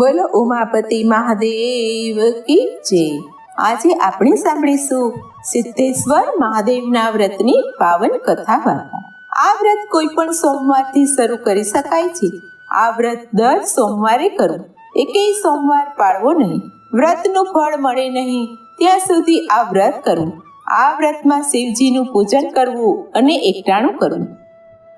બોલો ઉમાપતિ મહાદેવ કી જય. આજે આપણે સાંભળીશું સિદ્ધેશ્વર મહાદેવના વ્રતની પાવન કથા વાર્તા. આ વ્રત કોઈ પણ સોમવારથી શરૂ કરી શકાય છે. આ વ્રત દર સોમવારે કરવું એકેય સોમવાર પાળવો નહીં. વ્રતનું ફળ મળે નહીં. ત્યાં સુધી આ વ્રત કરવું આ વ્રતમાં શિવજીનું પૂજન કરવું અને એકટાણું કરવું.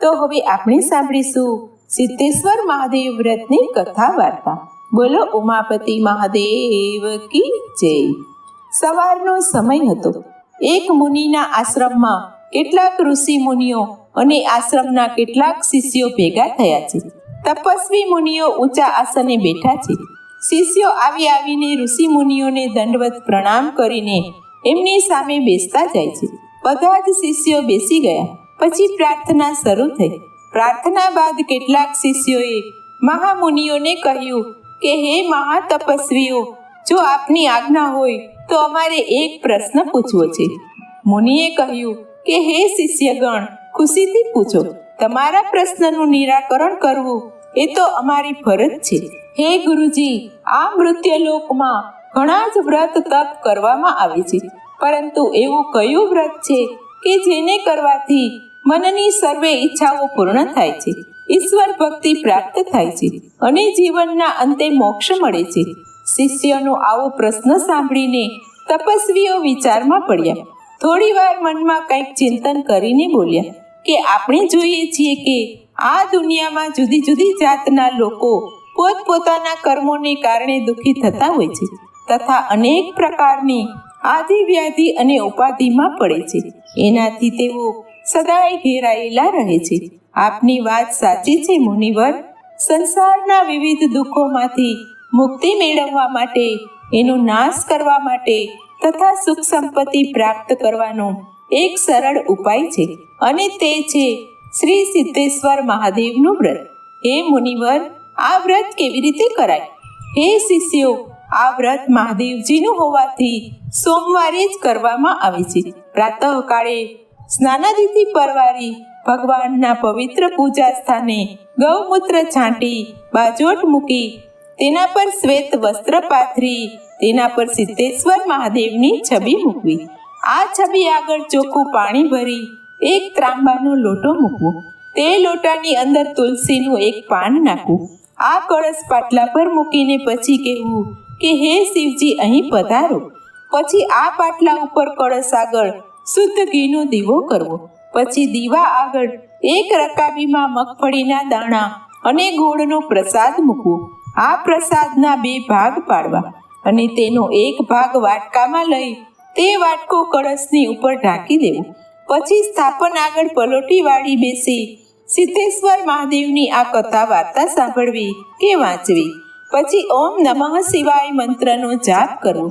તો હવે આપણે સાંભળીશું સિદ્ધેશ્વર મહાદેવ વ્રતની કથા વાર્તા. બોલો ઉમાપતિ મહાદેવ કી જય. સવારનો સમય હતો. એક મુનિના આશ્રમમાં કેટલાક ઋષિ મુનિઓ અને આશ્રમના કેટલાક શિષ્યો ભેગા થયા છે. તપસ્વી મુનિઓ ઊંચા આસને બેઠા છે. શિષ્યો આવી આવીને ઋષિ મુનિઓને દંડવત પ્રણામ કરીને એમની સામે બેસતા જાય છે. બધા જ શિષ્યો બેસી ગયા. પછી પ્રાર્થના શરૂ થઈ. પ્રાર્થના બાદ કેટલાક શિષ્યોએ મહામુનિઓને કહ્યું કે હે મહાતપસ્વીઓ, જો આપની આજ્ઞા હોય તો અમારે એક પ્રશ્ન પૂછવો છે. મુનિએ કહ્યું કે હે શિષ્યગણ, ખુશીથી પૂછો, તમારા પ્રશ્નનું નિરાકરણ કરવું એ તો અમારી ફરજ છે. હે ગુરુજી, આ મૃત્યુલોકમાં ઘણા જ વ્રત તપ કરવામાં આવે છે. પરંતુ એવું કયું વ્રત છે કે જેને કરવાથી મનની સર્વે ઈચ્છાઓ પૂર્ણ થાય છે? ઈશ્વર ભક્તિ પ્રાપ્ત થાય છે અને જીવનના અંતે મોક્ષ મળે છે. શિષ્યનો આવો પ્રશ્ન સાંભળીને તપસ્વીઓ વિચારમાં પડ્યા. થોડી વાર મનમાં કંઈક ચિંતન કરીને બોલ્યા કે આપણે જોઈએ છીએ કે આ દુનિયામાં જુદી જુદી જાતના લોકો પોતપોતાના કર્મોને કારણે દુઃખી થતા હોય છે તથા અનેક પ્રકારની આદિ વ્યાધિ અને ઉપાધિમાં પડે છે. એનાથી તેઓ સદાય ઘેરાયેલા રહે છે. આપની વાત સાચી છે, મુનિવર. સંસારના વિવિધ દુઃખોમાંથી મુક્તિ મેળવવા માટે, એનો નાશ કરવા માટે તથા સુખ સંપત્તિ પ્રાપ્ત કરવાનો એક સરળ ઉપાય છે અને તે છે શ્રી સિદ્ધેશ્વર મહાદેવનું વ્રત. હે મુનિવર, આ વ્રત કેવી રીતે કરાય? હે શિષ્યો, આ વ્રત મહાદેવજીનું હોવાથી સોમવારે જ કરવામાં આવે છે. પ્રાતઃકાળે સ્નાનાદિથી પરવારી ભગવાનના પવિત્ર પૂજા સ્થાને ગૌમૂત્ર છાંટી, બાજોટ મૂકી, તેના પર શ્વેત વસ્ત્ર પાથરી, તેના પર સિદ્ધેશ્વર મહાદેવની છબી મૂકવી. આ છબી આગળ ચોખ્ખું પાણી ભરી, એક ત્રાંબાનો લોટો મૂકવો. તે લોટાની અંદર તુલસીનું એક પાન નાખવું. આ કળશ પાટલા પર મૂકીને પછી કહેવું કે, હે શિવજી, અહીં પધારો. પછી આ પાટલા ઉપર કળશ આગળ શુદ્ધ ઘીનો દીવો કરવો. પછી દીવા આગળ એક રકાબીમાં મગફળીના દાણા અને ગોળનો પ્રસાદ મૂકવો. આ પ્રસાદના બે ભાગ પાડવા અને તેનો એક ભાગ વાટકામાં લઈ તે વાટકો કળશની ઉપર ઢાંકી દેવો. પછી સ્થાપન આગળ પલોટી વાળી બેસી સિદ્ધેશ્વર મહાદેવની આ કથા વાર્તા સાંભળવી કે વાંચવી. પછી ઓમ નમઃ શિવાય મંત્રનો જાપ કરવો.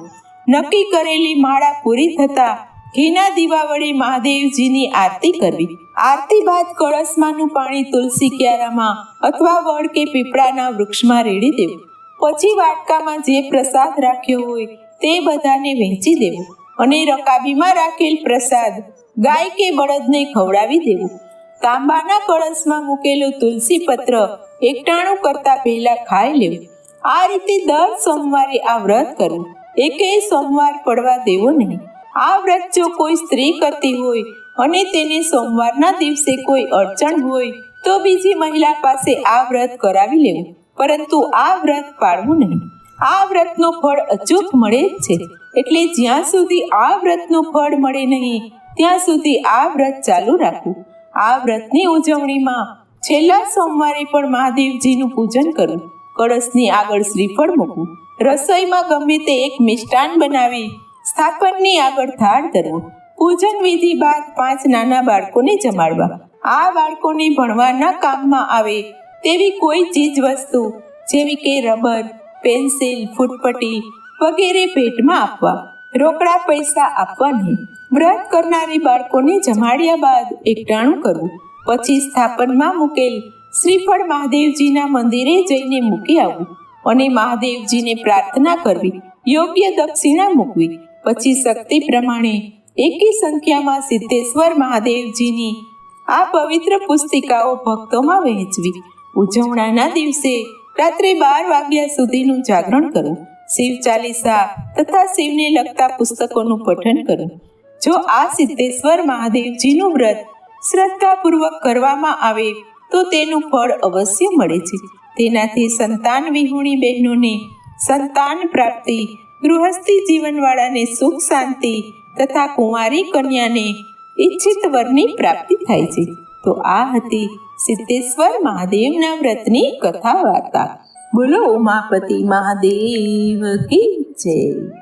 નક્કી કરેલી માળા પૂરી થતા ઘીના દીવા વડે મહાદેવજીની આરતી કરવી. આરતી બાદ કળશમાંનું પાણી તુલસી ક્યારામાં અથવા વડ કે પીપળાના વૃક્ષમાં રેડી દેવું. પછી વાટકામાં જે પ્રસાદ રાખ્યો હોય તે બધાને વહેંચી દેવું અને રકાબીમાં રાખેલ પ્રસાદ, ગાય કે બળદને ખવડાવી દેવું. તાંબાના કળશમાં મૂકેલું તુલસી પત્ર એકટાણું કરતા પહેલા ખાઈ લેવું. આ રીતે દર સોમવારે આ વ્રત કરવું. એકેય સોમવાર પડવા દેવો નહીં. આ વ્રત જો કોઈ સ્ત્રી કરતી હોય અને તેને સોમવારના દિવસે કોઈ અડચણ હોય, તો બીજી મહિલા પાસે આ વ્રત કરાવી લેવું. પરંતુ આ વ્રત પાળવું નહીં. આ વ્રતનો ફળ અચૂક મળે જ છે. એટલે જ્યાં સુધી આ વ્રતનું ફળ મળે નહીં, ત્યાં સુધી આ વ્રત ચાલુ રાખવું. આ વ્રતની ઉજવણીમાં છેલ્લા સોમવારે પણ મહાદેવજીનું પૂજન કરવું. કળશની આગળ શ્રીફળ મૂકવું. રસોઈમાં ગમે તે એક મિષ્ટાન બનાવી સ્થાપનની આગળ થાળ ધરવો પૂજન વિધિ બાદ પાંચ નાના બાળકોને જમાડવા. આ બાળકોને ભણવાના કામમાં આવે તેવી કોઈ ચીજ વસ્તુ જેવી કે રબર, પેન્સિલ, ફૂટપટ્ટી વગેરે ભેટમાં આપવા. રોકડા પૈસા આપવા નહીં વ્રત કરનારી બાળકોને જમાડ્યા બાદ એકટાણું કરવું. પછી સ્થાપનમાં મૂકેલ શ્રીફળ મહાદેવજીના મંદિરે જઈને મૂકી આવવું અને મહાદેવજીને પ્રાર્થના કરવી. યોગ્ય દક્ષિણા મૂકવી. પછી શક્તિ પ્રમાણે એકી સંખ્યામાં સિદ્ધેશ્વર મહાદેવજીની આ પવિત્ર પુસ્તિકાઓ ભક્તોમાં વહેંચવી. ઉજવણાના દિવસે રાત્રે બાર વાગ્યા સુધીનું જાગરણ કરો. શિવ ચાલીસા તથા શિવને લગતા પુસ્તકોનું પઠન કરો. જો આ સિદ્ધેશ્વર મહાદેવજીનું વ્રત શ્રદ્ધાપૂર્વક કરવામાં આવે, તો તેનું ફળ અવશ્ય મળે છે. તેનાથી સંતાન વિહુણી બહેનોને સંતાન પ્રાપ્તિ ગૃહસ્થી જીવનવાળાને સુખ, શાંતિ તથા કુંવારી કન્યાને ઈચ્છિત વરની પ્રાપ્તિ થાય છે. તો આ હતી સિદ્ધેશ્વર મહાદેવના વ્રતની કથા વાર્તા બોલો ઉમાપતિ મહાદેવ કી જય.